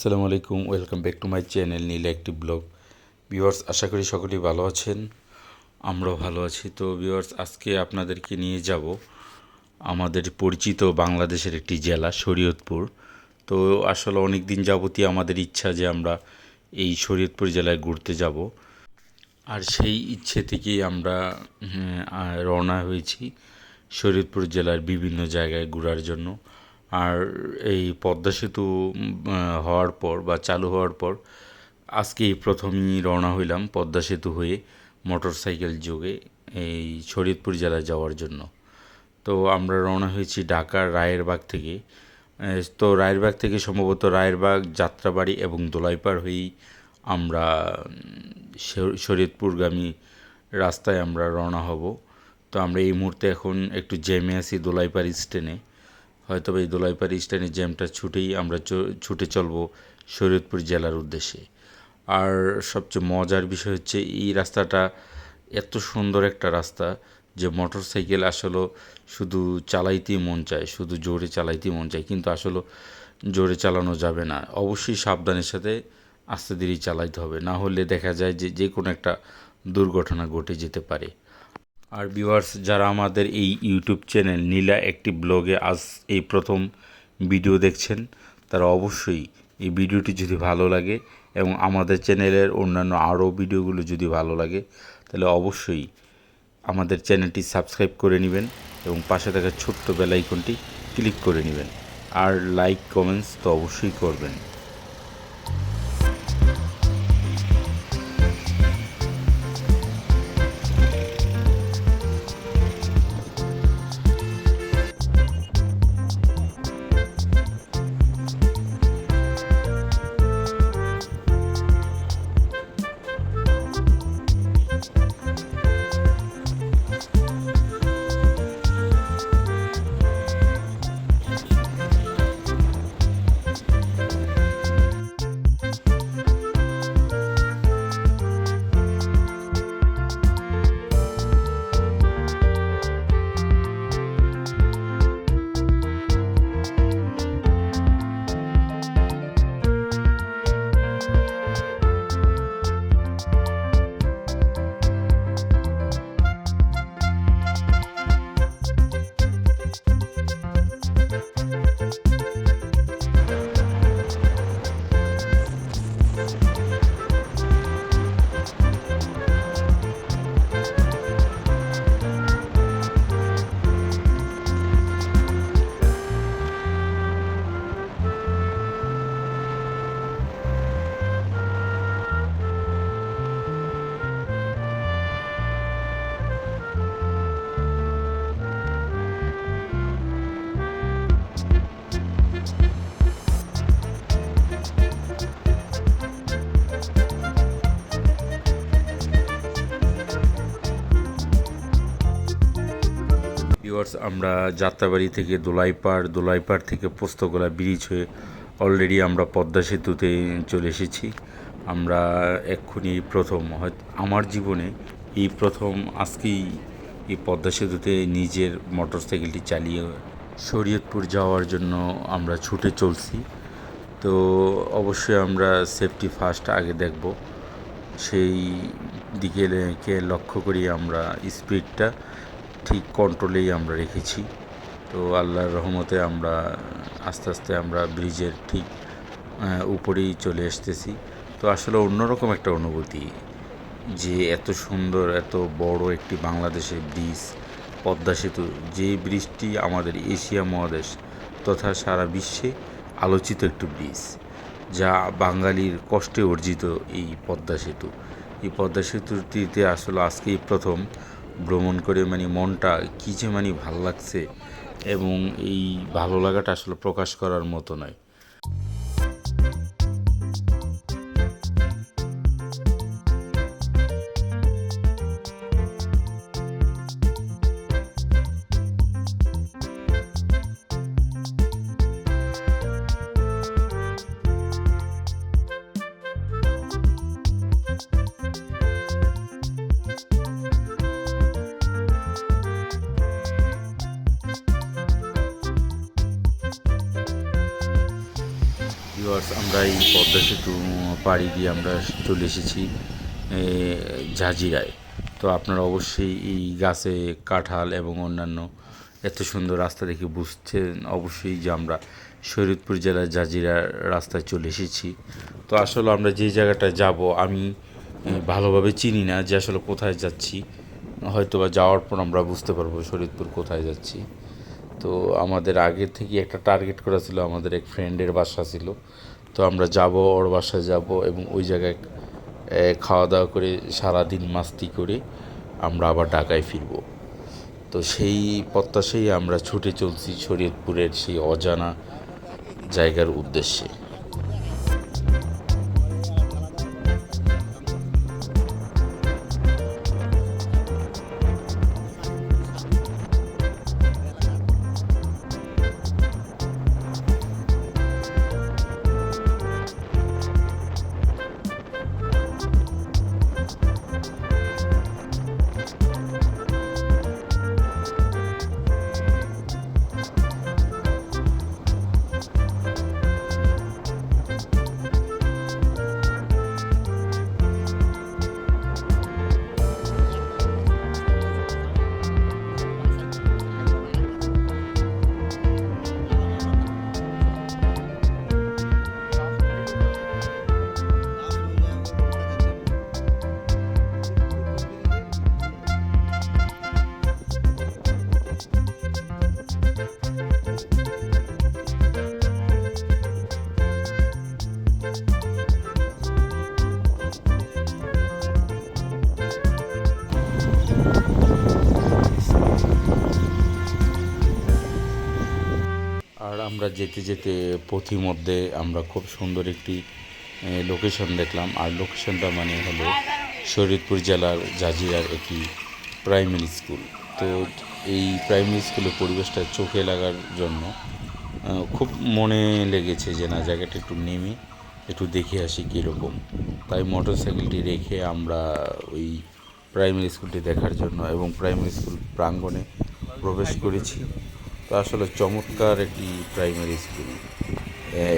আসসালামু আলাইকুম, welcome back to my channel Neel একটি ব্লগ। ভিউয়ার্স, আশা করি সকলেই ভালো আছেন, আমরাও ভালো আছি। তো ভিউয়ার্স, আজকে আপনাদেরকে নিয়ে যাব আমাদের পরিচিত বাংলাদেশের একটি জেলা, শরীয়তপুর। তো আসলে অনেক দিন যাবতীয় আমাদের ইচ্ছা যে আমরা এই শরীয়তপুর জেলায় ঘুরতে যাব। আর সেই ইচ্ছে থেকেই আমরা রওনা হয়েছি শরীয়তপুর জেলার বিভিন্ন জায়গায় ঘোরার জন্য। আর এই পদ্মা সেতু হওয়ার পর বা চালু হওয়ার পর আজকে প্রথমেই রওনা হইলাম পদ্মা সেতু হয়ে মোটর সাইকেল যোগে এই শরীয়তপুর জেলায় যাওয়ার জন্য। তো আমরা রওনা হয়েছি ঢাকার রায়েরবাগ থেকে। তো রায়েরবাগ থেকে সম্ভবত রায়েরবাগ, যাত্রাবাড়ি এবং দোলাইপাড় হয়েই আমরা শরীয়তপুরগামী রাস্তায় আমরা রওনা হব। তো আমরা এই মুহূর্তে এখন একটু জেমে আছি দোলাইপাড় স্ট্যান্ডে হয়তো এই দোলাইপাড়ি স্ট্যান্ডে জ্যামটা ছুটেই আমরা ছুটে চলব শরীয়তপুর জেলার উদ্দেশ্যে। আর সবচেয়ে মজার বিষয় হচ্ছে এই রাস্তাটা এত সুন্দর একটা রাস্তা যে মোটর সাইকেল আসলে শুধু চালাইতেই মন চায়, শুধু জোরে চালাইতেই মন চায়, কিন্তু আসলে জোরে চালানো যাবে না। অবশ্যই সাবধানের সাথে আস্তে ধীরে চালাইতে হবে, না হলে দেখা যায় যে যে কোনো একটা দুর্ঘটনা ঘটে যেতে পারে। আর ভিউয়ার্স যারা আমাদের এই ইউটিউব চ্যানেল নীলা একটি ব্লগে আজ এই প্রথম ভিডিও দেখছেন, তারা অবশ্যই এই ভিডিওটি যদি ভালো লাগে এবং আমাদের চ্যানেলের অন্যান্য আরও ভিডিওগুলো যদি ভালো লাগে, তাহলে অবশ্যই আমাদের চ্যানেলটি সাবস্ক্রাইব করে নেবেন এবং পাশে থাকা ছোট্ট বেল আইকনটি ক্লিক করে নেবেন। আর লাইক কমেন্টস তো অবশ্যই করবেন। ভিউয়ার্স আমরা যাত্রাবাড়ি থেকে দোলাইপাড় দোলাইপাড় থেকে পোস্তগোলা ব্রিজ হয়ে অলরেডি আমরা পদ্মা সেতুতে চলে এসেছি। আমরা এক্ষুনি প্রথম হয়তো আমার জীবনে এই প্রথম আজকেই এই পদ্মা সেতুতে নিজের মোটর সাইকেলটি চালিয়ে শরীয়তপুর যাওয়ার জন্য আমরা ছুটে চলছি। তো অবশ্যই আমরা সেফটি ফার্স্ট আগে দেখব। সেই দিকে লক্ষ্য করি আমরা স্পিডটা ঠিক কন্ট্রোলেই আমরা রেখেছি। তো আল্লাহর রহমতে আমরা আস্তে আস্তে আমরা ব্রিজের ঠিক উপরেই চলে আসতেছি। তো আসলে অন্যরকম একটা অনুভূতি যে এত সুন্দর, এত বড় একটি বাংলাদেশের ব্রিজ, পদ্মা সেতু, যে ব্রিজটি আমাদের এশিয়া মহাদেশ তথা সারা বিশ্বে আলোচিত একটি ব্রিজ, যা বাঙালির কষ্টে অর্জিত এই পদ্মা সেতু। এই পদ্মা সেতুটিতে আসলে আজকেই প্রথম ভ্রমণ করে মানে মনটা কী যে মানে ভালো লাগছে এবং এই ভালো লাগাটা আসলে প্রকাশ করার মতো নয়। আমরা এই পদ্মা সেতু পাড়ি দিয়ে আমরা চলে এসেছি জাজিরায় তো আপনারা অবশ্যই এই গাছে কাঁঠাল এবং অন্যান্য এত সুন্দর রাস্তা দেখে বুঝছেন অবশ্যই যে আমরা শরীয়তপুর জেলার জাজিরার রাস্তায় চলে এসেছি। তো আসলে আমরা যে জায়গাটায় যাব, আমি ভালোভাবে চিনি না যে আসলে কোথায় যাচ্ছি। হয়তো বা যাওয়ার পর আমরা বুঝতে পারব শরীয়তপুর কোথায় যাচ্ছি। তো আমাদের আগে থেকে একটা টার্গেট করা ছিল, আমাদের এক ফ্রেন্ডের বাসা ছিল। তো আমরা যাব, ওর বাসায় যাব এবং ওই জায়গায় খাওয়া দাওয়া করে সারাদিন মাস্তি করে আমরা আবার ঢাকায় ফিরব। তো সেই প্রত্যাশেই আমরা ছুটে চলছি শরীয়তপুরের সেই অজানা জায়গার উদ্দেশ্যে। আমরা যেতে যেতে পথিমধ্যে আমরা খুব সুন্দর একটি লোকেশন দেখলাম। আর লোকেশনটা মানে হলো শরীয়তপুর জেলার জাজিরার একটি প্রাইমারি স্কুল তো এই প্রাইমারি স্কুলের পরিবেশটা চোখে লাগার জন্য খুব মনে লেগেছে যে না, জায়গাটা একটু নেমে একটু দেখে আসি কীরকম। তাই মোটর সাইকেলটি রেখে আমরা ওই প্রাইমারি স্কুলটি দেখার জন্য এবং প্রাইমারি স্কুল প্রাঙ্গণে প্রবেশ করেছি। তো আসলে চমৎকার একটি প্রাইমারি স্কুল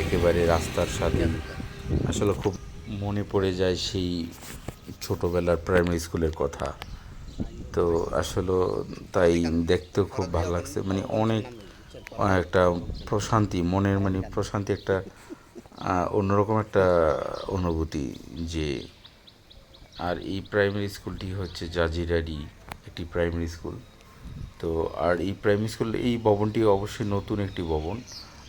একেবারে রাস্তার সাথে আসলে খুব মনে পড়ে যায় সেই ছোটোবেলার প্রাইমারি স্কুলের কথা। তো আসলে তাই দেখতেও খুব ভালো লাগছে। মানে অনেক একটা প্রশান্তি, মনের মানে প্রশান্তি একটা অন্যরকম একটা অনুভূতি যে, আর এই প্রাইমারি স্কুলটি হচ্ছে জাজিরারি একটি প্রাইমারি স্কুল তো আর এই প্রাইমারি স্কুল এই ভবনটি অবশ্যই নতুন একটি ভবন।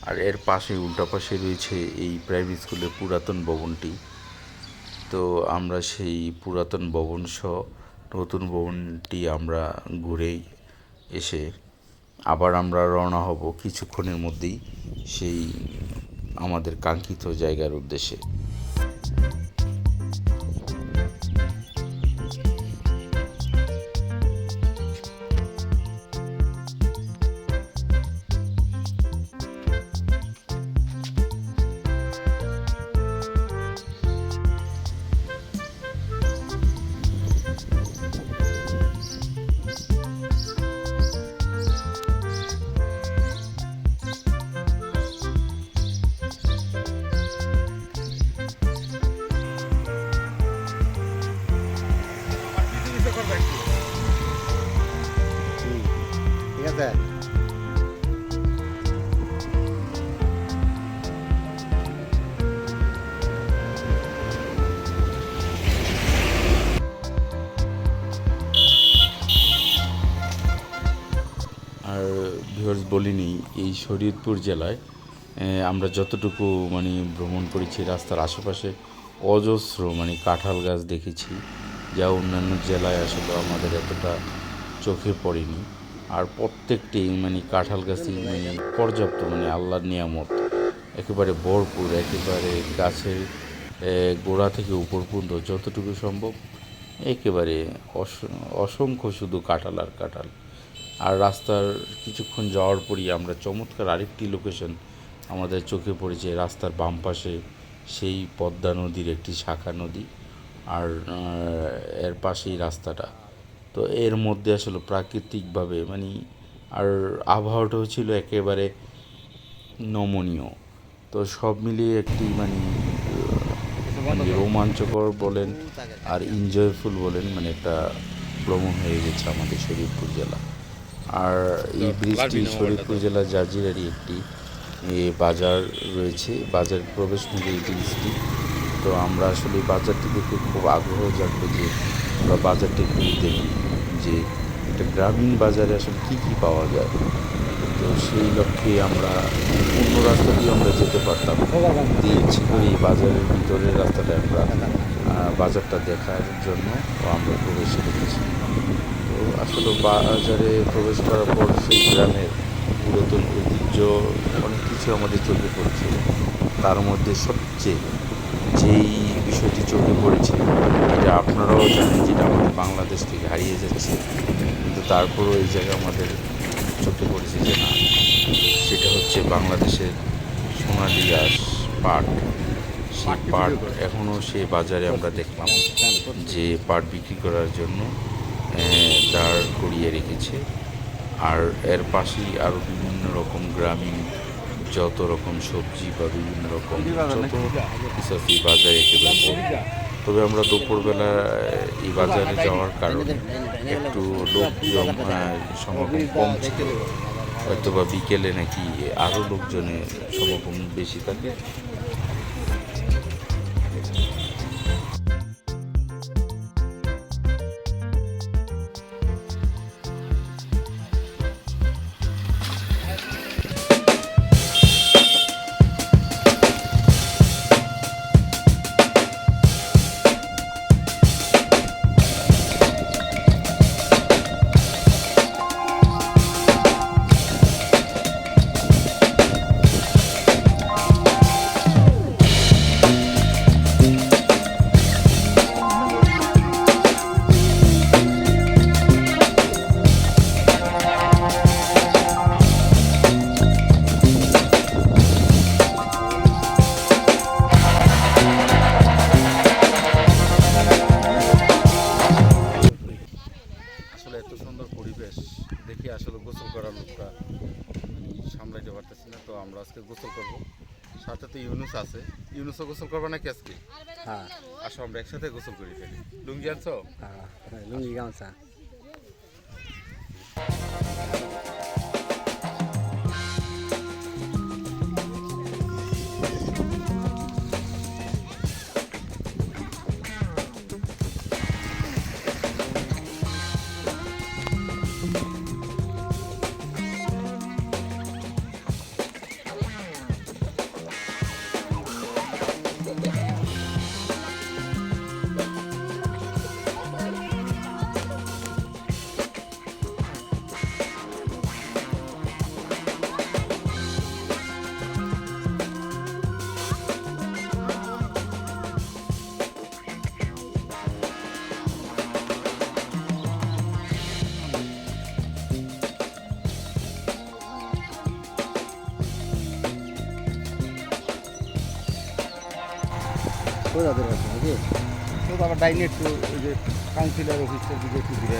আর এর পাশে উল্টা পাশে রয়েছে এই প্রাইমারি স্কুলের পুরাতন ভবনটি। তো আমরা সেই পুরাতন ভবন সহ নতুন ভবনটি আমরা ঘুরেই এসে আবার আমরা রওনা হব কিছুক্ষণের মধ্যেই সেই আমাদের কাঙ্ক্ষিত জায়গার উদ্দেশ্যে। ভিউয়ার্স বলিনি, এই শরীয়তপুর জেলায় আমরা যতটুকু মানে ভ্রমণ করেছি রাস্তার আশেপাশে, অজস্র মানে কাঁঠাল গাছ দেখেছি, যা অন্যান্য জেলায় আসলে আমাদের এতটা চোখে পড়েনি। আর প্রত্যেকটি মানে কাঁঠাল গাছই মানে পর্যাপ্ত মানে আল্লাহর নিয়ামত, একেবারে ভরপুর, একেবারে গাছের গোড়া থেকে উপর পর্যন্ত যতটুকু সম্ভব, একেবারে অস- অসংখ্য শুধু কাঁঠাল আর কাঁঠাল। আর রাস্তার কিছুক্ষণ যাওয়ার পরই আমরা চমৎকার আরেকটি লোকেশন আমাদের চোখে পড়েছে, রাস্তার বাম পাশে সেই পদ্মা নদীর একটি শাখা নদী আর এর পাশেই রাস্তাটা। তো এর মধ্যে আসলে প্রাকৃতিকভাবে মানে আর আবহাওয়াটাও ছিল একেবারে নমনীয়। তো সব মিলিয়ে একটি মানে মানে রোমাঞ্চকর বলেন আর এনজয়ফুল বলেন মানে একটা ভ্রমণ হয়ে গেছে আমাদের শরীরপুর জেলা। আর এই ব্রিজটি শরীরপুর জেলা জাজিরারই একটি এ, বাজার রয়েছে। বাজার প্রবেশ মুখে এই ব্রিজটি তো আমরা আসলে বাজারটি দেখে খুব আগ্রহ জাগলো যে আমরা বাজারটি একটু দেখি যে একটা গ্রামীণ বাজারে আসলে কী কী পাওয়া যায়। তো সেই লক্ষ্যে আমরা অন্য রাস্তা দিয়ে আমরা যেতে পারতাম। দিয়ে ইচ্ছে করে এই বাজারের ভিতরের রাস্তাটা আমরা বাজারটা দেখার জন্য আমরা প্রবেশ করেছি। আসলে বাজারে প্রবেশ করার পর সেই গ্রামের পুরাতন ঐতিহ্য অনেক কিছু আমাদের চোখে পড়ছে। তার মধ্যে সবচেয়ে যেই বিষয়টি চোখে পড়েছে, এটা আপনারাও জানেন যেটা আমাদের বাংলাদেশ থেকে হারিয়ে যাচ্ছে। কিন্তু তারপরেও এই জায়গা আমাদের চোখে পড়েছে যে না, সেটা হচ্ছে বাংলাদেশের সোনালি ঘাস পাট। সেই পাট এখনও সে বাজারে আমরা দেখলাম যে পাট বিক্রি করার জন্য করিয়ে রেখেছে। আর এর পাশেই আরও বিভিন্ন রকম গ্রামীণ যত রকম সবজি বা বিভিন্ন রকম যত এই বাজারে একেবারে তবে আমরা দুপুরবেলা এই বাজারে যাওয়ার কারণে একটু লোকজন আহ, সমাগম কম ছিল। হয়তো বা বিকেলে নাকি আরও লোকজনের সমাগম বেশি থাকে। ইউনুসও গোসল করব নাকি আজকে? হ্যাঁ। আসো আমরা একসাথে গোসল করি ফেলি। লুঙ্গি আনছো? হ্যাঁ লুঙ্গি গামছা। কোথাদের কাছে নাকি? তো আবার ডাইনে একটু ওই যে কাউন্সিলর অফিসের দিকে একটু ঘুরে